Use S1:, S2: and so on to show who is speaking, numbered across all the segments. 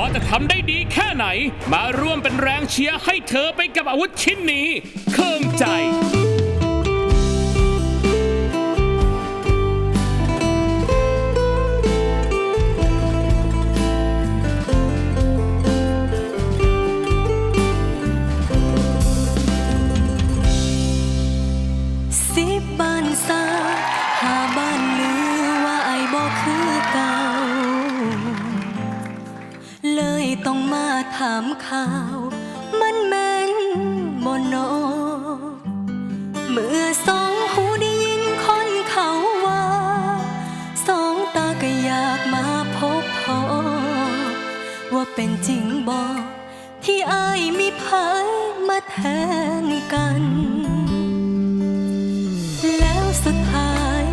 S1: อจะทำได้ดีแค่ไหน มาร่วมเป็นแรงเชียร์ให้เธอไปกับอาวุธชิ้นนี้เครื่องใจ
S2: สิบบ้านซาหาบ้าน ต้องมาถามข่าว มันแม่นบ่นอเมื่อสองหูได้ยินคนเขาว่า สองตาก็อยากมาพบพอ ว่าเป็นจริงบ่ที่อายมีเผยมาแทนกัน แล้วสุดท้าย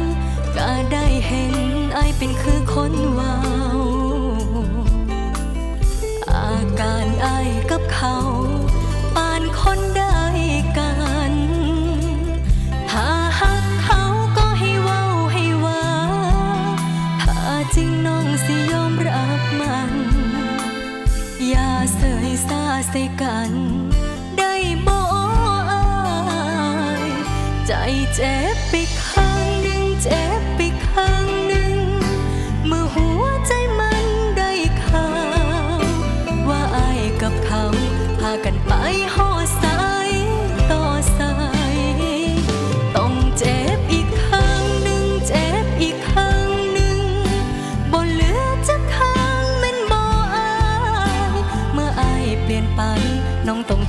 S2: ก็ได้เห็นไอายเป็นคือคนว้าอา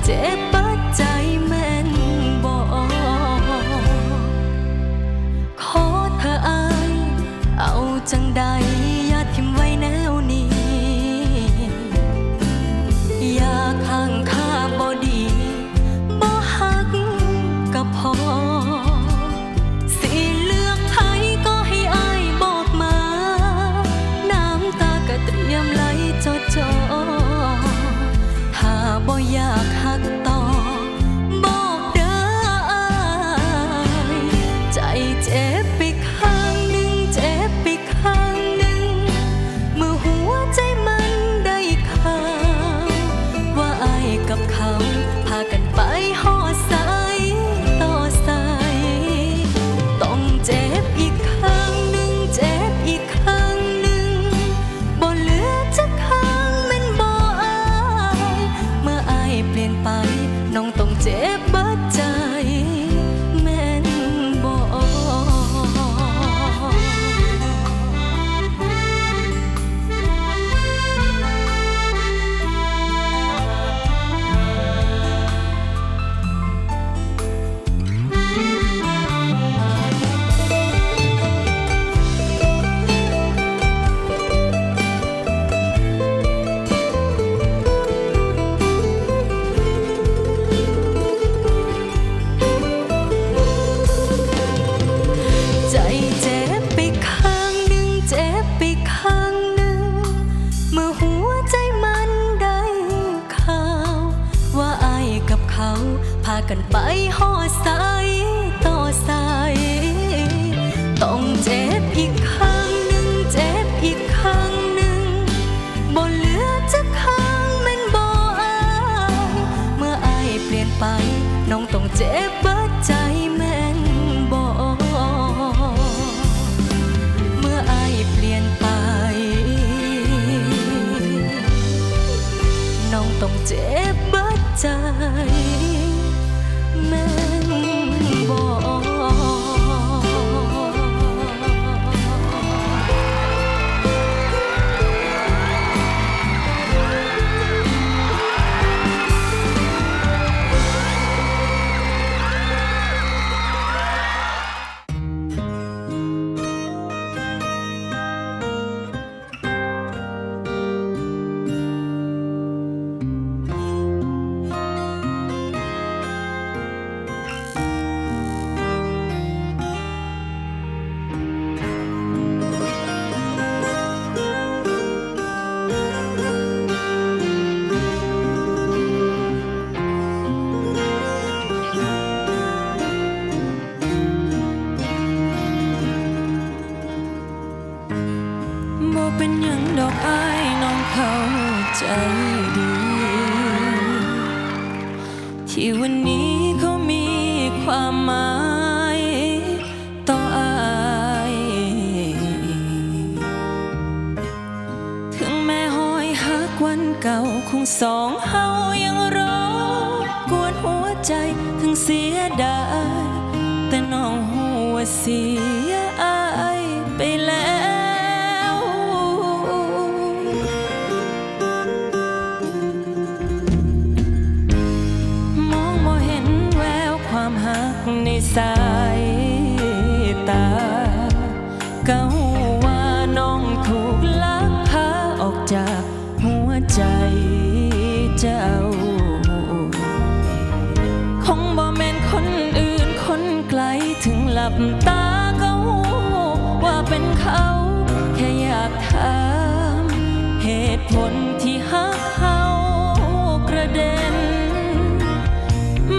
S2: เจ็บ เจ็บอีกข้งหนึ่งเจ็บอีกข้งหนึ่งบ่เหลือจะข้างแมันบ่อายเมื่ออายเปลี่ยนไปน้องต้องเจ็บเบัดใจแม่นบ่เมื่ออายเปลี่ยนไป น้องต้องเจ็บเบัดใจ สองเฮา
S3: ยังรอกวนหัวใจถึงเสียดายแต่น้องหัวเสีย ถึงหลับตาก็หูว่าเป็นเขา แค่อยากถามเหตุผลที่หักเขากระเด็น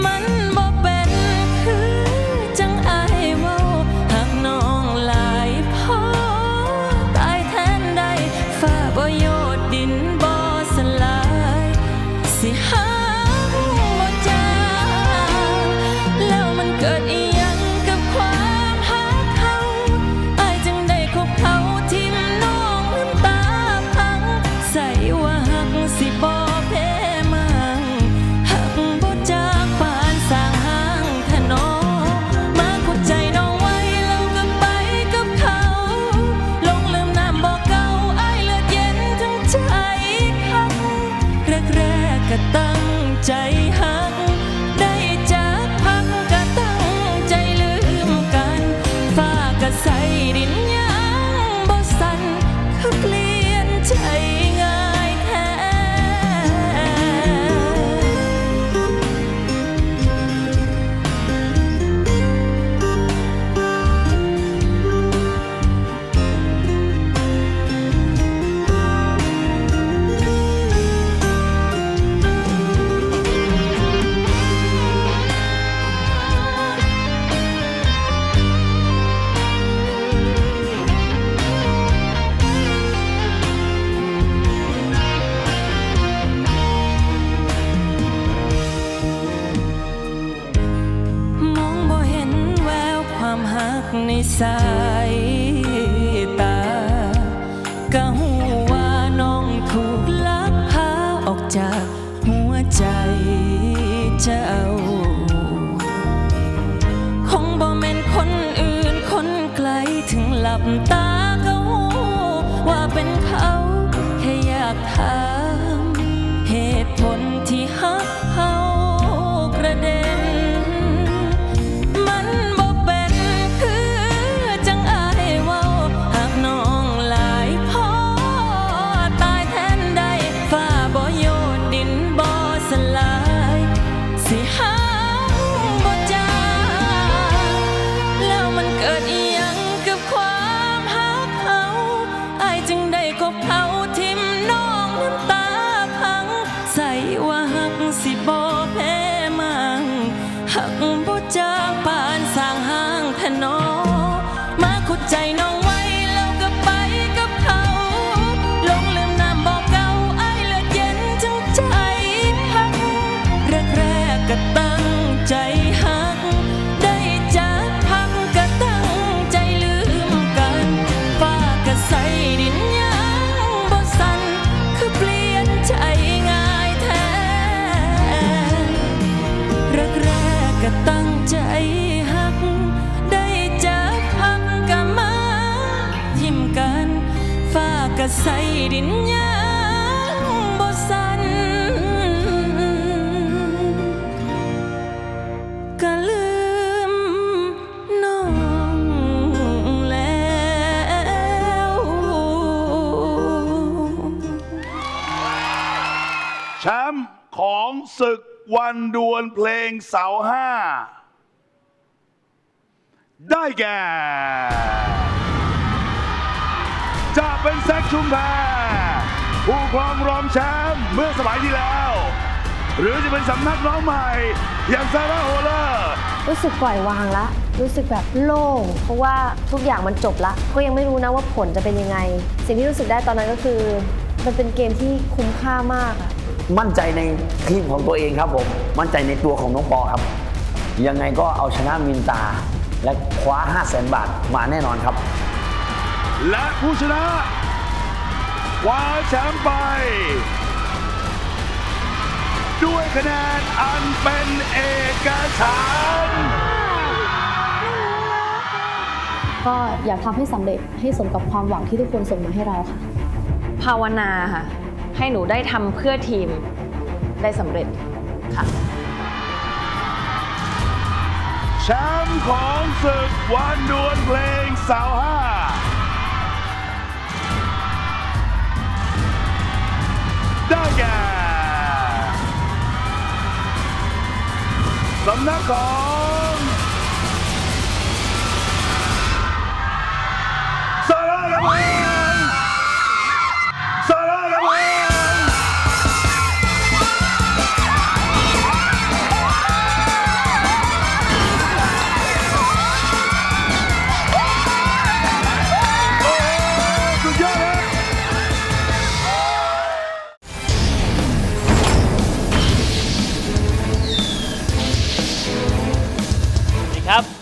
S3: มัน ดินยังบ่สันก็ลืมน้องแล้ว
S4: แชมป์ของศึกวันดวลเพลงเสาห้า ได้แก่ จะเป็นแซคชุมแพรผู้ครองรองแชมป์เมื่อสมัยที่แล้ว หรือจะเป็นสำนักน้องใหม่ อย่างซาร่าโฮเลอร์
S5: รู้สึกปล่อยวางละ รู้สึกแบบโล่ง เพราะว่าทุกอย่างมันจบละ ก็ยังไม่รู้นะว่าผลจะเป็นยังไง สิ่งที่รู้สึกได้ตอนนั้นก็คือ มันเป็นเกมที่คุ้มค่ามากอะ
S6: มั่นใจในทีมของตัวเองครับผม มั่นใจในตัวของน้องปอครับ ยังไงก็เอาชนะมินตา และคว้า 5 0 0แสนบาทมาแน่นอนครับ
S4: และผู้ชนะคว้าแชมป์ไป ด้วยคะแนนอันเป็นเอกฉันท์
S5: ก็อยากทำให้สำเร็จให้สมกับความหวังที่ทุกคนส่งมาให้เราค่ะ
S7: ภาวนาค่ะ ให้หนูได้ทำเพื่อทีมได้สำเร็จค่ะ
S4: แชมป์ของศึกวันดวลเพลงสาวห้า ได้แก่สำนักของสาระกำแ